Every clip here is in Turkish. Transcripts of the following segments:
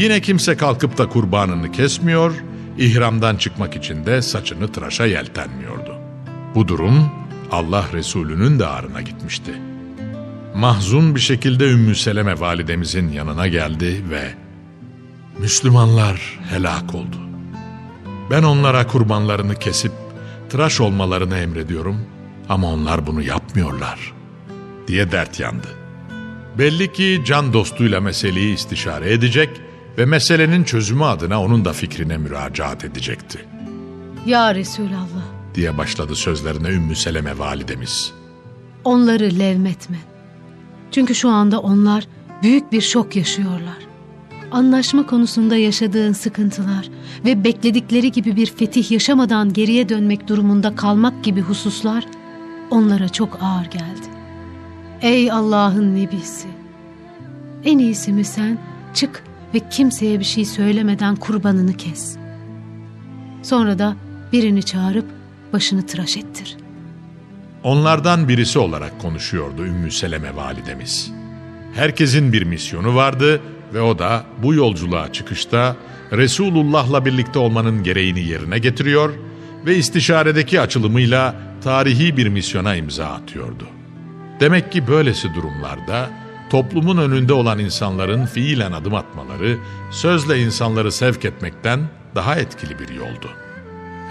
Yine kimse kalkıp da kurbanını kesmiyor, ihramdan çıkmak için de saçını tıraşa yeltenmiyordu. Bu durum Allah Resulü'nün de ağrına gitmişti. Mahzun bir şekilde Ümmü Seleme validemizin yanına geldi ve Müslümanlar helak oldu. Ben onlara kurbanlarını kesip tıraş olmalarını emrediyorum ama onlar bunu yapmıyorlar diye dert yandı. Belli ki can dostuyla meseleyi istişare edecek ve meselenin çözümü adına onun da fikrine müracaat edecekti Ya Resulallah, diye başladı sözlerine Ümmü Seleme validemiz. onları levmetme. Çünkü şu anda onlar büyük bir şok yaşıyorlar. Anlaşma konusunda yaşadığın sıkıntılar ve bekledikleri gibi bir fetih yaşamadan geriye dönmek durumunda kalmak gibi hususlar onlara çok ağır geldi. Ey Allah'ın nebisi! En iyisi mi sen çık ve kimseye bir şey söylemeden kurbanını kes. Sonra da birini çağırıp başını tıraş ettir.'' Onlardan birisi olarak konuşuyordu Ümmü Seleme validemiz. Herkesin bir misyonu vardı ve o da bu yolculuğa çıkışta Resulullah'la birlikte olmanın gereğini yerine getiriyor ve istişaredeki açılımıyla tarihi bir misyona imza atıyordu. Demek ki böylesi durumlarda toplumun önünde olan insanların fiilen adım atmaları, sözle insanları sevk etmekten daha etkili bir yoldu.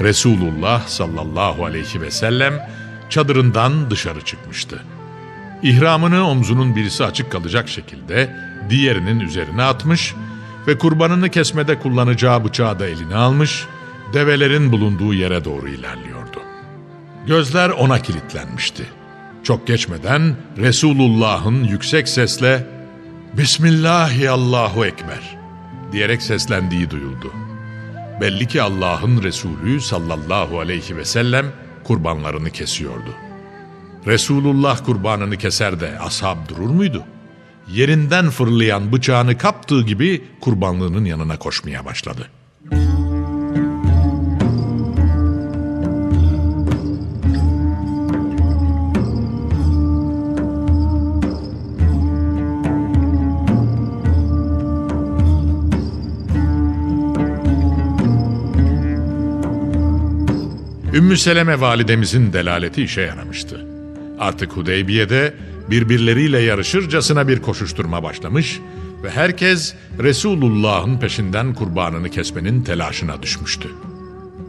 Resulullah sallallahu aleyhi ve sellem çadırından dışarı çıkmıştı. İhramını omzunun birisi açık kalacak şekilde diğerinin üzerine atmış ve kurbanını kesmede kullanacağı bıçağı da eline almış, develerin bulunduğu yere doğru ilerliyordu. Gözler ona kilitlenmişti. Çok geçmeden Resulullah'ın yüksek sesle Bismillahi Allahu Ekber diyerek seslendiği duyuldu. Belli ki Allah'ın Resulü sallallahu aleyhi ve sellem kurbanlarını kesiyordu. Resulullah kurbanını keser de ashab durur muydu? Yerinden fırlayan bıçağını kaptığı gibi kurbanlığının yanına koşmaya başladı. Ümmü Seleme validemizin delaleti işe yaramıştı. Artık Hudeybiye'de birbirleriyle yarışırcasına bir koşuşturma başlamış ve herkes Resulullah'ın peşinden kurbanını kesmenin telaşına düşmüştü.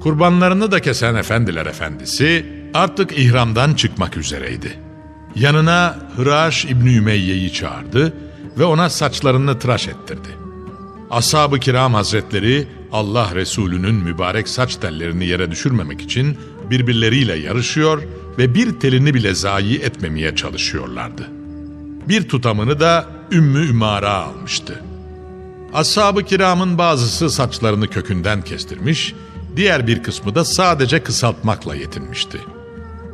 Kurbanlarını da kesen efendiler efendisi artık ihramdan çıkmak üzereydi. Yanına Hıraş İbni Ümeyye'yi çağırdı ve ona saçlarını tıraş ettirdi. Ashab-ı kiram hazretleri Allah Resulü'nün mübarek saç tellerini yere düşürmemek için birbirleriyle yarışıyor ve bir telini bile zayi etmemeye çalışıyorlardı. Bir tutamını da Ümmü Ümara almıştı. Ashab-ı kiramın bazısı saçlarını kökünden kestirmiş, diğer bir kısmı da sadece kısaltmakla yetinmişti.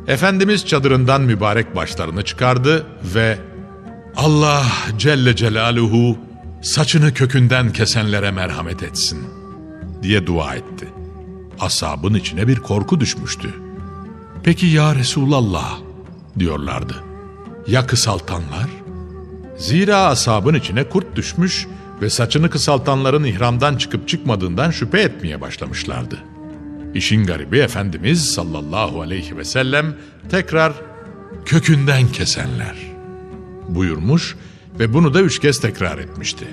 Efendimiz çadırından mübarek başlarını çıkardı ve Allah Celle Celaluhu saçını kökünden kesenlere merhamet etsin diye dua etti. Asabın içine bir korku düşmüştü. Peki ya Resulallah diyorlardı. Ya kısaltanlar? Zira asabın içine kurt düşmüş ve saçını kısaltanların ihramdan çıkıp çıkmadığından şüphe etmeye başlamışlardı. İşin garibi Efendimiz sallallahu aleyhi ve sellem tekrar kökünden kesenler buyurmuş bunu da üç kez tekrar etmişti.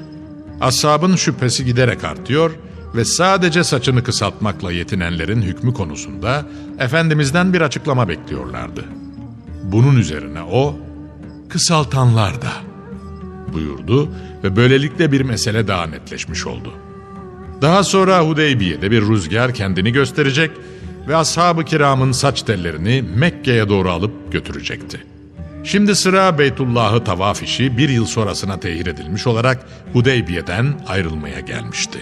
Ashabın şüphesi giderek artıyor ve sadece saçını kısaltmakla yetinenlerin hükmü konusunda Efendimiz'den bir açıklama bekliyorlardı. Bunun üzerine o, kısaltanlar da buyurdu ve böylelikle bir mesele daha netleşmiş oldu. Daha sonra Hudeybiye'de bir rüzgar kendini gösterecek ve ashab-ı kiramın saç tellerini Mekke'ye doğru alıp götürecekti. Şimdi sıra Beytullah'ı tavaf işi bir yıl sonrasına tehir edilmiş olarak Hudeybiye'den ayrılmaya gelmişti.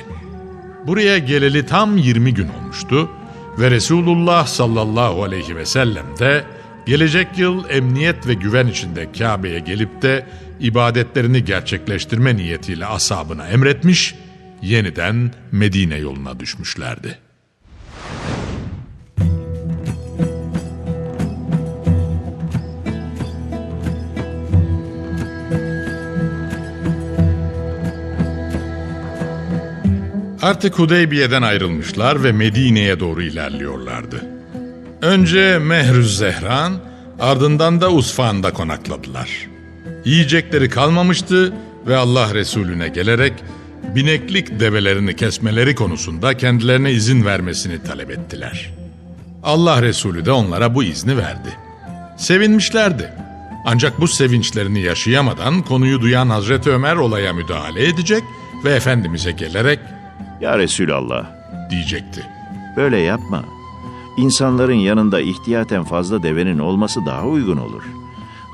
Buraya geleli tam 20 gün olmuştu ve Resulullah sallallahu aleyhi ve sellem de gelecek yıl emniyet ve güven içinde Kabe'ye gelip de ibadetlerini gerçekleştirme niyetiyle asabına emretmiş, yeniden Medine yoluna düşmüşlerdi. Artık Hudeybiye'den ayrılmışlar ve Medine'ye doğru ilerliyorlardı. Önce Mehrüz Zehran, ardından da Usfan'da konakladılar. Yiyecekleri kalmamıştı ve Allah Resulüne gelerek bineklik develerini kesmeleri konusunda kendilerine izin vermesini talep ettiler. Allah Resulü de onlara bu izni verdi. Sevinmişlerdi. Ancak bu sevinçlerini yaşayamadan konuyu duyan Hazreti Ömer olaya müdahale edecek ve Efendimiz'e gelerek Ya Resulallah, diyecekti. böyle yapma. İnsanların yanında ihtiyaten fazla devenin olması daha uygun olur.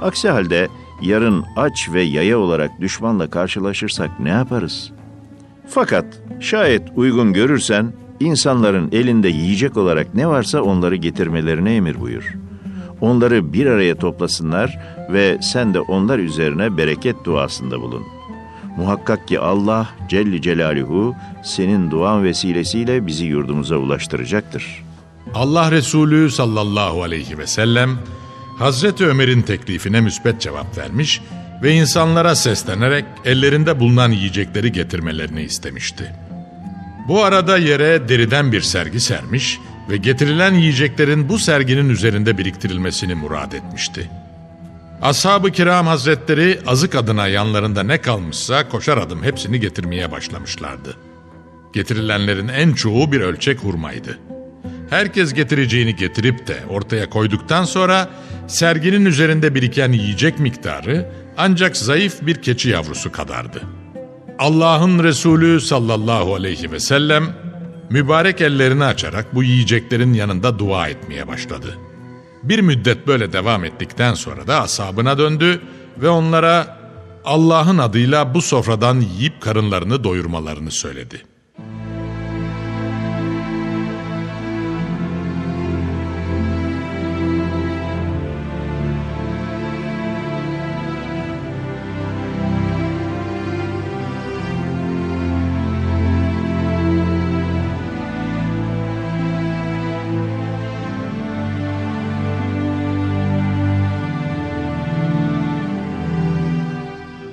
Aksi halde yarın aç ve yaya olarak düşmanla karşılaşırsak ne yaparız? Fakat şayet uygun görürsen insanların elinde yiyecek olarak ne varsa onları getirmelerine emir buyur. Onları bir araya toplasınlar ve sen de onlar üzerine bereket duasında bulun. Muhakkak ki Allah Celli Celaluhu senin duan vesilesiyle bizi yurdumuza ulaştıracaktır. Allah Resulü sallallahu aleyhi ve sellem Hazreti Ömer'in teklifine müspet cevap vermiş ve insanlara seslenerek ellerinde bulunan yiyecekleri getirmelerini istemişti. Bu arada yere deriden bir sergi sermiş ve getirilen yiyeceklerin bu serginin üzerinde biriktirilmesini murad etmişti. Ashab-ı kiram hazretleri azık adına yanlarında ne kalmışsa koşar adım hepsini getirmeye başlamışlardı. Getirilenlerin en çoğu bir ölçek hurmaydı. Herkes getireceğini getirip de ortaya koyduktan sonra serginin üzerinde biriken yiyecek miktarı ancak zayıf bir keçi yavrusu kadardı. Allah'ın Resulü sallallahu aleyhi ve sellem mübarek ellerini açarak bu yiyeceklerin yanında dua etmeye başladı. Bir müddet böyle devam ettikten sonra da ashabına döndü ve onlara Allah'ın adıyla bu sofradan yiyip karınlarını doyurmalarını söyledi.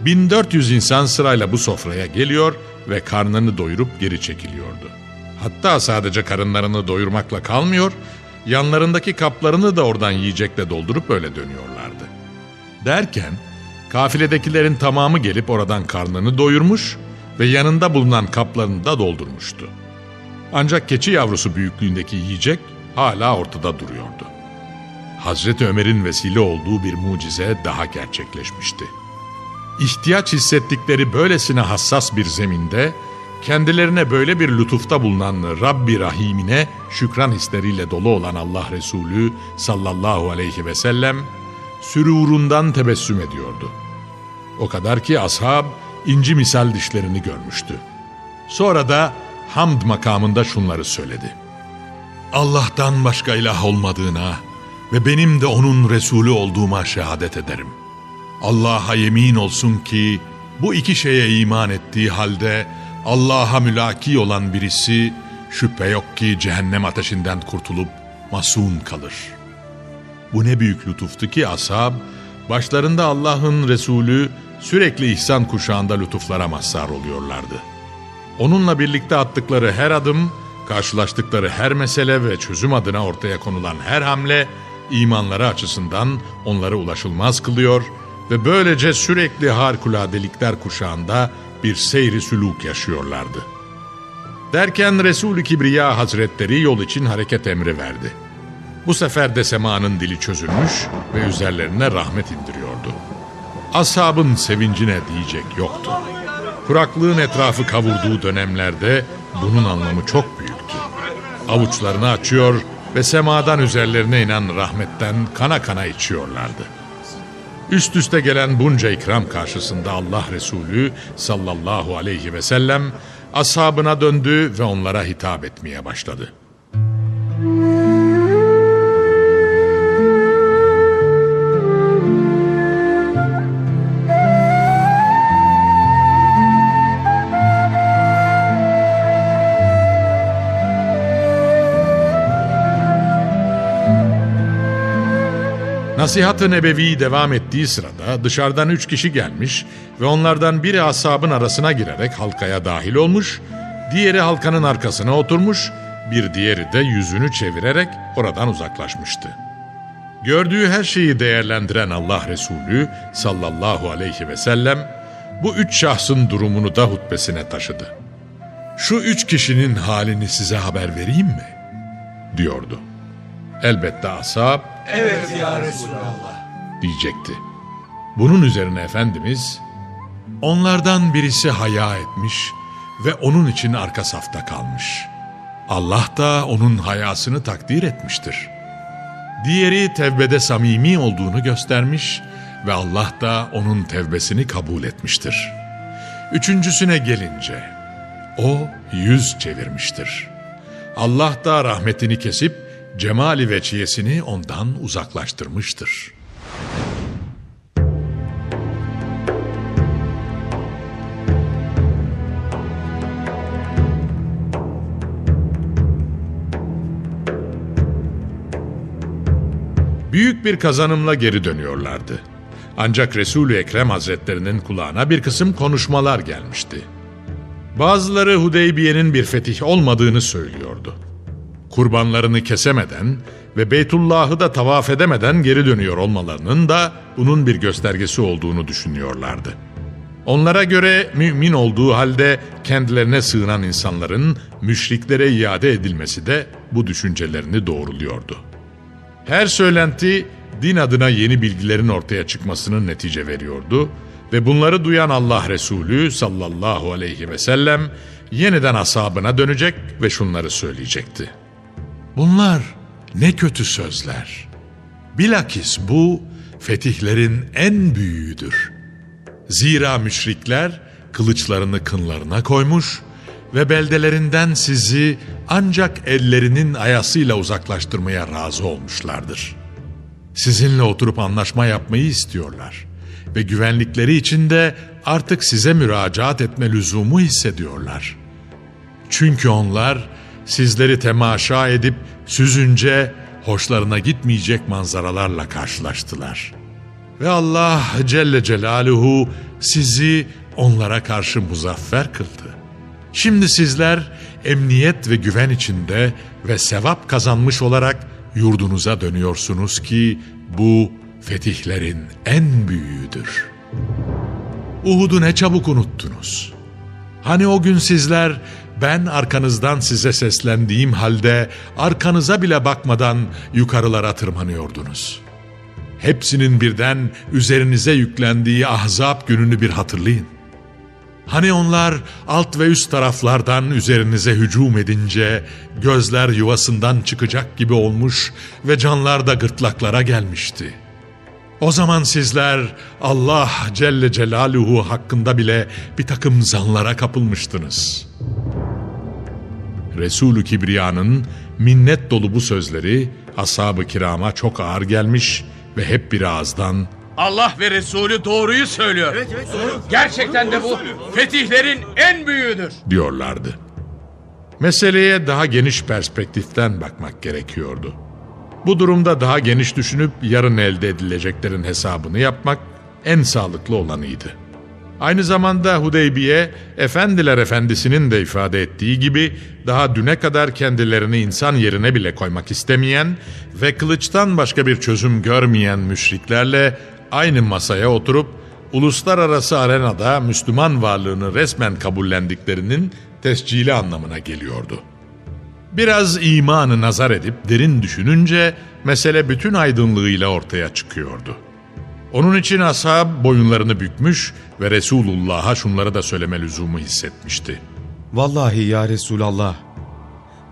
...1400 insan sırayla bu sofraya geliyor ve karnını doyurup geri çekiliyordu. Hatta sadece karınlarını doyurmakla kalmıyor... ...yanlarındaki kaplarını da oradan yiyecekle doldurup öyle dönüyorlardı. Derken kafiledekilerin tamamı gelip oradan karnını doyurmuş... ...ve yanında bulunan kaplarını da doldurmuştu. Ancak keçi yavrusu büyüklüğündeki yiyecek hala ortada duruyordu. Hazreti Ömer'in vesile olduğu bir mucize daha gerçekleşmişti. İhtiyaç hissettikleri böylesine hassas bir zeminde, kendilerine böyle bir lütufta bulunan Rabbi Rahim'ine şükran hisleriyle dolu olan Allah Resulü sallallahu aleyhi ve sellem, sürurundan tebessüm ediyordu. O kadar ki ashab inci misal dişlerini görmüştü. Sonra da hamd makamında şunları söyledi. Allah'tan başka ilah olmadığına ve benim de onun Resulü olduğuma şehadet ederim. Allah'a yemin olsun ki bu iki şeye iman ettiği halde Allah'a mülaki olan birisi şüphe yok ki cehennem ateşinden kurtulup masun kalır. Bu ne büyük lütuftu ki ashab, başlarında Allah'ın Resulü sürekli ihsan kuşağında lütuflara mazhar oluyorlardı. Onunla birlikte attıkları her adım, karşılaştıkları her mesele ve çözüm adına ortaya konulan her hamle, imanları açısından onları ulaşılmaz kılıyor böylece sürekli harikuladelikler kuşağında bir seyri süluk yaşıyorlardı. Derken Resul-i Kibriya Hazretleri yol için hareket emri verdi. Bu sefer de semanın dili çözülmüş ve üzerlerine rahmet indiriyordu. Ashabın sevincine diyecek yoktu. Kuraklığın etrafı kavurduğu dönemlerde bunun anlamı çok büyüktü. Avuçlarını açıyor ve semadan üzerlerine inen rahmetten kana kana içiyorlardı. Üst üste gelen bunca ikram karşısında Allah Resulü sallallahu aleyhi ve sellem ashabına döndü ve onlara hitap etmeye başladı. Nasihat-ı Nebevi devam ettiği sırada dışarıdan üç kişi gelmiş ve onlardan biri ashabın arasına girerek halkaya dahil olmuş Diğeri halkanın arkasına oturmuş, bir diğeri de yüzünü çevirerek oradan uzaklaşmıştı. Gördüğü her şeyi değerlendiren Allah Resulü sallallahu aleyhi ve sellem bu üç şahsın durumunu da hutbesine taşıdı. Şu üç kişinin halini size haber vereyim mi? diyordu. Elbette ashab Evet ya Resulallah. diyecekti. Bunun üzerine Efendimiz, onlardan birisi haya etmiş ve onun için arka safta kalmış. Allah da onun hayasını takdir etmiştir. Diğeri tevbede samimi olduğunu göstermiş ve Allah da onun tevbesini kabul etmiştir. Üçüncüsüne gelince, o yüz çevirmiştir. Allah da rahmetini kesip cemali ve çiyesini ondan uzaklaştırmıştır.'' büyük bir kazanımla geri dönüyorlardı. Ancak Resul-ü Ekrem Hazretlerinin kulağına bir kısım konuşmalar gelmişti. Bazıları Hudeybiye'nin bir fetih olmadığını söylüyordu. Kurbanlarını kesemeden ve Beytullah'ı da tavaf edemeden geri dönüyor olmalarının da bunun bir göstergesi olduğunu düşünüyorlardı. Onlara göre mümin olduğu halde kendilerine sığınan insanların müşriklere iade edilmesi de bu düşüncelerini doğruluyordu. Her söylenti din adına yeni bilgilerin ortaya çıkmasının netice veriyordu ve bunları duyan Allah Resulü sallallahu aleyhi ve sellem yeniden ashabına dönecek ve şunları söyleyecekti. Bunlar ne kötü sözler. Bilakis bu fetihlerin en büyüğüdür. Zira müşrikler kılıçlarını kınlarına koymuş ve beldelerinden sizi ancak ellerinin ayasıyla uzaklaştırmaya razı olmuşlardır. Sizinle oturup anlaşma yapmayı istiyorlar ve güvenlikleri için de artık size müracaat etme lüzumu hissediyorlar. Çünkü onlar sizleri temaşa edip süzünce hoşlarına gitmeyecek manzaralarla karşılaştılar. Ve Allah Celle Celaluhu sizi onlara karşı muzaffer kıldı. Şimdi sizler emniyet ve güven içinde ve sevap kazanmış olarak yurdunuza dönüyorsunuz ki bu fetihlerin en büyüğüdür. Uhud'u ne çabuk unuttunuz. Hani o gün sizler ben arkanızdan size seslendiğim halde arkanıza bile bakmadan yukarılara tırmanıyordunuz. Hepsinin birden üzerinize yüklendiği ahzab gününü bir hatırlayın. Hani onlar alt ve üst taraflardan üzerinize hücum edince gözler yuvasından çıkacak gibi olmuş ve canlar da gırtlaklara gelmişti. O zaman sizler Allah Celle Celaluhu hakkında bile bir takım zanlara kapılmıştınız. Resulü Kibriya'nın minnet dolu bu sözleri ashab-ı kirama çok ağır gelmiş ve hep bir ağızdan Allah ve Resulü doğruyu söylüyor. Gerçekten de bu fetihlerin en büyüğüdür. diyorlardı. Meseleye daha geniş perspektiften bakmak gerekiyordu. Bu durumda daha geniş düşünüp yarın elde edileceklerin hesabını yapmak en sağlıklı olanıydı. Aynı zamanda Hudeybiye, Efendiler Efendisi'nin de ifade ettiği gibi daha düne kadar kendilerini insan yerine bile koymak istemeyen ve kılıçtan başka bir çözüm görmeyen müşriklerle aynı masaya oturup uluslararası arenada Müslüman varlığını resmen kabullendiklerinin tescili anlamına geliyordu. Biraz imanı nazar edip derin düşününce mesele bütün aydınlığıyla ortaya çıkıyordu. Onun için ashab boyunlarını bükmüş ve Resulullah'a şunları da söyleme lüzumu hissetmişti. Vallahi ya Resulallah,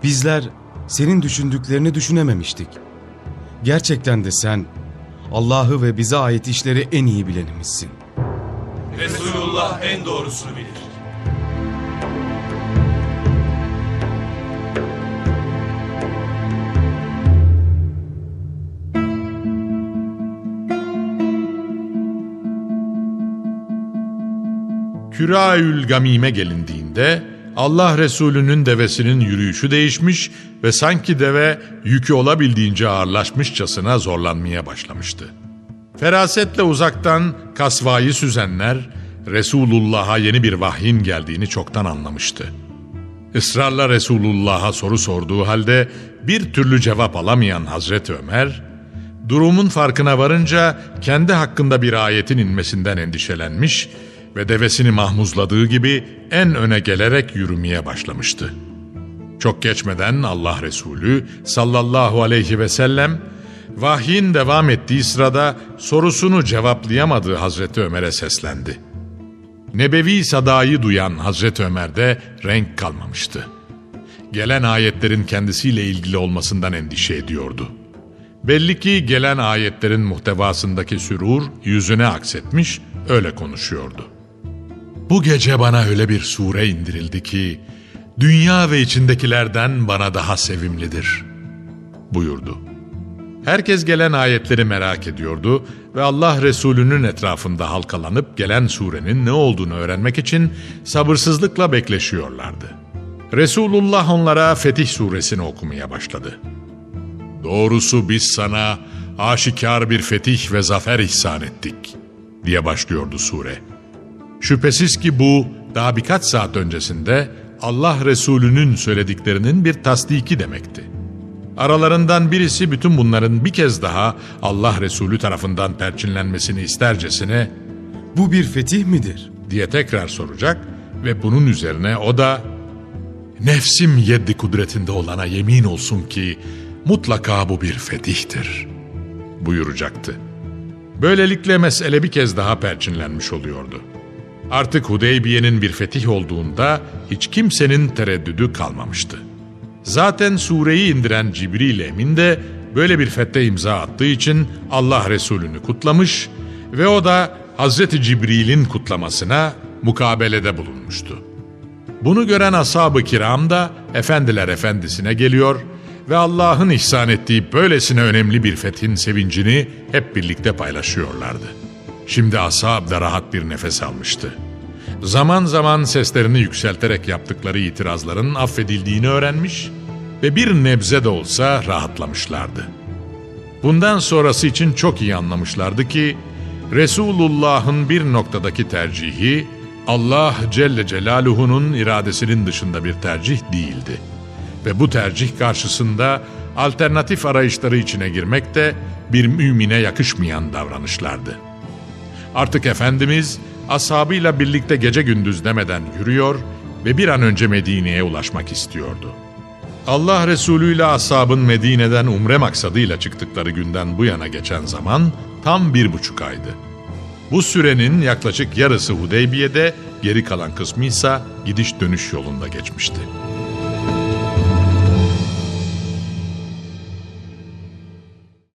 bizler senin düşündüklerini düşünememiştik. Gerçekten de sen Allah'ı ve bize ait işleri en iyi bilenimizsin. Resulullah en doğrusunu bilir. Küraül Gamim'e gelindiğinde Allah Resulü'nün devesinin yürüyüşü değişmiş ve sanki deve yükü olabildiğince ağırlaşmışçasına zorlanmaya başlamıştı. Ferasetle uzaktan kasvayı süzenler Resulullah'a yeni bir vahyin geldiğini çoktan anlamıştı. Israrla Resulullah'a soru sorduğu halde bir türlü cevap alamayan Hazreti Ömer, durumun farkına varınca kendi hakkında bir ayetin inmesinden endişelenmiş devesini mahmuzladığı gibi en öne gelerek yürümeye başlamıştı. Çok geçmeden Allah Resulü sallallahu aleyhi ve sellem vahyin devam ettiği sırada sorusunu cevaplayamadığı Hazreti Ömer'e seslendi. Nebevi sadayı duyan Hazreti Ömer'de renk kalmamıştı. Gelen ayetlerin kendisiyle ilgili olmasından endişe ediyordu. Belli ki gelen ayetlerin muhtevasındaki sürur yüzüne aksetmiş, öyle konuşuyordu. Bu gece bana öyle bir sure indirildi ki, dünya ve içindekilerden bana daha sevimlidir, buyurdu. Herkes gelen ayetleri merak ediyordu ve Allah Resulü'nün etrafında halkalanıp gelen surenin ne olduğunu öğrenmek için sabırsızlıkla bekleşiyorlardı. Resulullah onlara Fetih suresini okumaya başladı. Doğrusu biz sana aşikar bir fetih ve zafer ihsan ettik diye başlıyordu sure. Şüphesiz ki bu daha birkaç saat öncesinde Allah Resulü'nün söylediklerinin bir tasdiki demekti. Aralarından birisi bütün bunların bir kez daha Allah Resulü tarafından perçinlenmesini istercesine Bu bir fetih midir? diye tekrar soracak ve bunun üzerine o da nefsim yeddi kudretinde olana yemin olsun ki mutlaka bu bir fetihtir buyuracaktı. Böylelikle mesele bir kez daha perçinlenmiş oluyordu. Artık Hudeybiye'nin bir fetih olduğunda hiç kimsenin tereddüdü kalmamıştı. Zaten sureyi indiren Cibril Emin de böyle bir fethe imza attığı için Allah Resulü'nü kutlamış ve o da Hazreti Cibril'in kutlamasına mukabelede bulunmuştu. Bunu gören ashab-ı kiram da efendiler efendisine geliyor ve Allah'ın ihsan ettiği böylesine önemli bir fethin sevincini hep birlikte paylaşıyorlardı. Şimdi ashab da rahat bir nefes almıştı. Zaman zaman seslerini yükselterek yaptıkları itirazların affedildiğini öğrenmiş ve bir nebze de olsa rahatlamışlardı. Bundan sonrası için çok iyi anlamışlardı ki Resulullah'ın bir noktadaki tercihi Allah Celle Celaluhu'nun iradesinin dışında bir tercih değildi. Ve bu tercih karşısında alternatif arayışları içine girmek de bir mümine yakışmayan davranışlardı. Artık Efendimiz ashabıyla birlikte gece gündüz demeden yürüyor ve bir an önce Medine'ye ulaşmak istiyordu. Allah Resulü ile ashabın Medine'den umre maksadıyla çıktıkları günden bu yana geçen zaman tam bir buçuk aydı. Bu sürenin yaklaşık yarısı Hudeybiye'de, geri kalan kısmı ise gidiş dönüş yolunda geçmişti.